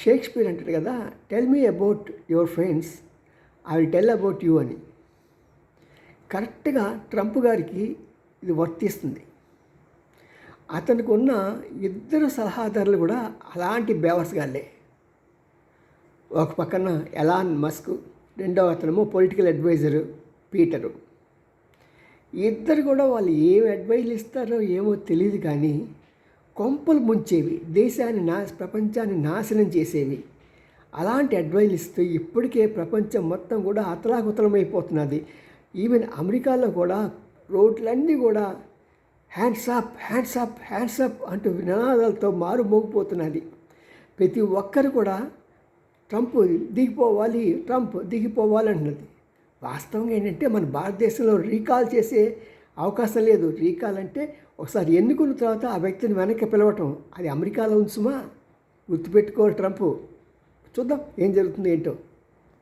Shakespeare అంటాడు కదా tell me about your friends I will tell about you అని. కరెక్ట్గా ట్రంప్ గారికి ఇది వర్తిస్తుంది. అతనికి ఉన్న ఇద్దరు సలహాదారులు కూడా అలాంటి బేవస్గాళ్ళే ఒక పక్కన ఎలాన్ మస్క్ రెండవ అతనేమో పొలిటికల్ అడ్వైజరు పీటరు. ఇద్దరు కూడా వాళ్ళు ఏం అడ్వైజ్ ఇస్తారో ఏమో తెలియదు కానీ కొంపలు ముంచేవి దేశాన్ని నా ప్రపంచాన్ని నాశనం చేసేవి. అలాంటి అడ్వైజ్ ఇస్తూ ఇప్పటికే ప్రపంచం మొత్తం కూడా అతలాకుతలమైపోతున్నది. ఈవెన్ అమెరికాలో కూడా రోడ్లన్నీ కూడా hands up hands up hands up అంటూ నినాదాలతో మారుమోగిపోతున్నది ప్రతి ఒక్కరు కూడా ట్రంప్ దిగిపోవాలి ట్రంప్ దిగిపోవాలి అంటున్నది వాస్తవంగా ఏంటంటే మన భారతదేశంలో రీకాల్ చేసే అవకాశం లేదు. రీకాల్ అంటే ఒకసారి ఎన్నుకున్న తర్వాత ఆ వ్యక్తిని వెనక్కి పిలవటం. అది అమెరికాలో ఉంచుమా? గుర్తుపెట్టుకో ట్రంప్. చూద్దాం ఏం జరుగుతుంది ఏంటో.